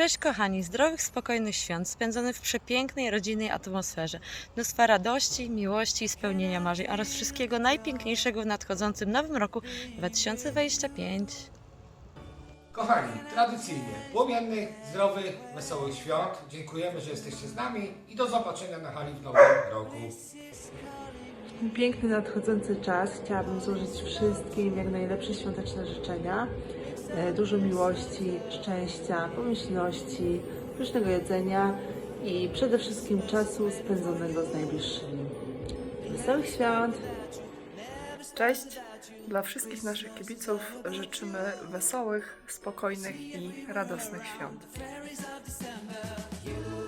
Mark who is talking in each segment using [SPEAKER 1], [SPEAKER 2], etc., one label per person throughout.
[SPEAKER 1] Cześć kochani, zdrowych, spokojnych świąt spędzonych w przepięknej, rodzinnej atmosferze. Mnóstwa radości, miłości i spełnienia marzeń oraz wszystkiego najpiękniejszego w nadchodzącym nowym roku 2025.
[SPEAKER 2] Kochani, tradycyjnie płomiennych, zdrowych, wesołych świąt. Dziękujemy, że jesteście z nami i do zobaczenia na hali w nowym roku.
[SPEAKER 3] Piękny nadchodzący czas. Chciałabym złożyć wszystkim jak najlepsze świąteczne życzenia. E, Dużo miłości, szczęścia, pomyślności, pysznego jedzenia i przede wszystkim czasu spędzonego z najbliższymi. Wesołych świąt!
[SPEAKER 4] Cześć! Dla wszystkich naszych kibiców życzymy wesołych, spokojnych i radosnych świąt.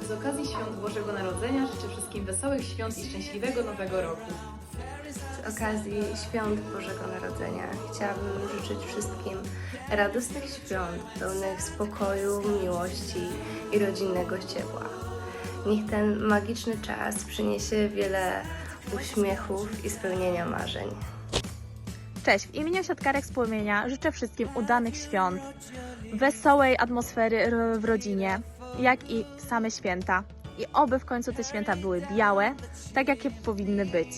[SPEAKER 5] Z okazji Świąt Bożego Narodzenia życzę wszystkim wesołych świąt i szczęśliwego Nowego Roku.
[SPEAKER 6] Z okazji Świąt Bożego Narodzenia chciałabym życzyć wszystkim radosnych świąt, pełnych spokoju, miłości i rodzinnego ciepła. Niech ten magiczny czas przyniesie wiele uśmiechów i spełnienia marzeń.
[SPEAKER 7] Cześć, w imieniu siatkarek z Płomienia życzę wszystkim udanych świąt, wesołej atmosfery w rodzinie, jak i same święta. I oby w końcu te święta były białe, tak jakie powinny być.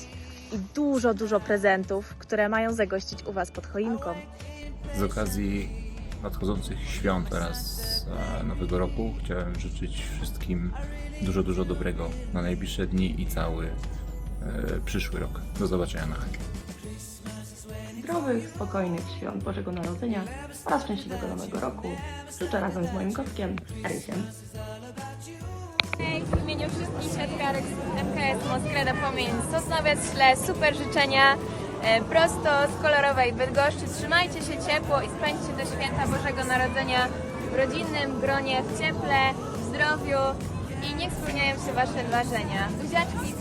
[SPEAKER 7] I dużo, dużo prezentów, które mają zagościć u Was pod choinką.
[SPEAKER 8] Z okazji nadchodzących świąt oraz e, Nowego Roku chciałem życzyć wszystkim dużo, dużo dobrego na najbliższe dni i cały e, przyszły rok. Do zobaczenia na hali.
[SPEAKER 9] zdrowych, spokojnych świąt Bożego Narodzenia oraz szczęśliwego Nowego Roku. Życzę razem z moim kotkiem, Rysiem.
[SPEAKER 7] W imieniu wszystkich siatkarek z MKS Moskreda Płomień Sosnowiec ślę super życzenia prosto z kolorowej Bydgoszczy. Trzymajcie się ciepło i spędźcie te święta Bożego Narodzenia w rodzinnym gronie, w cieple, w zdrowiu i niech spełniają się Wasze marzenia. Buziaczki!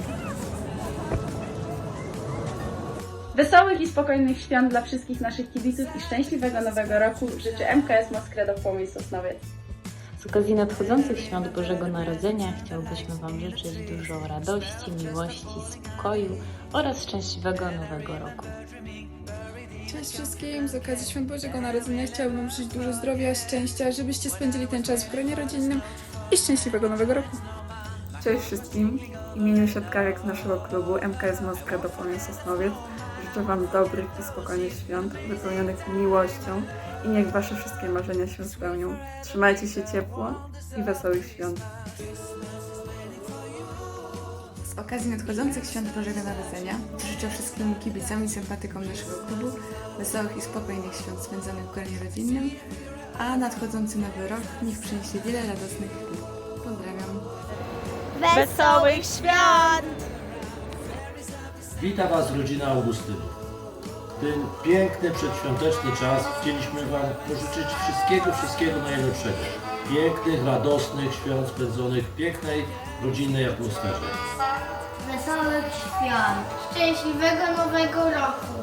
[SPEAKER 10] Wesołych i spokojnych świąt dla wszystkich naszych kibiców i szczęśliwego nowego roku życzy MKS Moskredo Płomień Sosnowiec.
[SPEAKER 11] Z okazji nadchodzących świąt Bożego Narodzenia chciałbyśmy Wam życzyć dużo radości, miłości, spokoju oraz szczęśliwego Nowego Roku.
[SPEAKER 4] Cześć wszystkim! Z okazji Świąt Bożego Narodzenia chciałabym Wam życzyć dużo zdrowia, szczęścia, żebyście spędzili ten czas w gronie rodzinnym i szczęśliwego Nowego Roku.
[SPEAKER 3] Cześć wszystkim! W imieniu siatkarek z naszego klubu MKS Moskwa do Płomień Sosnowiec życzę Wam dobrych i spokojnych świąt, wypełnionych miłością i niech Wasze wszystkie marzenia się spełnią. Trzymajcie się ciepło i wesołych świąt.
[SPEAKER 4] Z okazji nadchodzących Świąt Bożego Narodzenia życzę wszystkim kibicom i sympatykom naszego klubu wesołych i spokojnych świąt spędzonych w gronie rodzinnym, a nadchodzący Nowy Rok niech przyniesie wiele radosnych chwil. Pozdrawiam!
[SPEAKER 7] Wesołych świąt!
[SPEAKER 12] Witam Was rodzina Augustynów. W ten piękny, przedświąteczny czas chcieliśmy Wam pożyczyć wszystkiego, wszystkiego najlepszego. Pięknych, radosnych świąt spędzonych w pięknej, rodzinnej atmosferze.
[SPEAKER 6] Wesołych świąt, szczęśliwego Nowego Roku.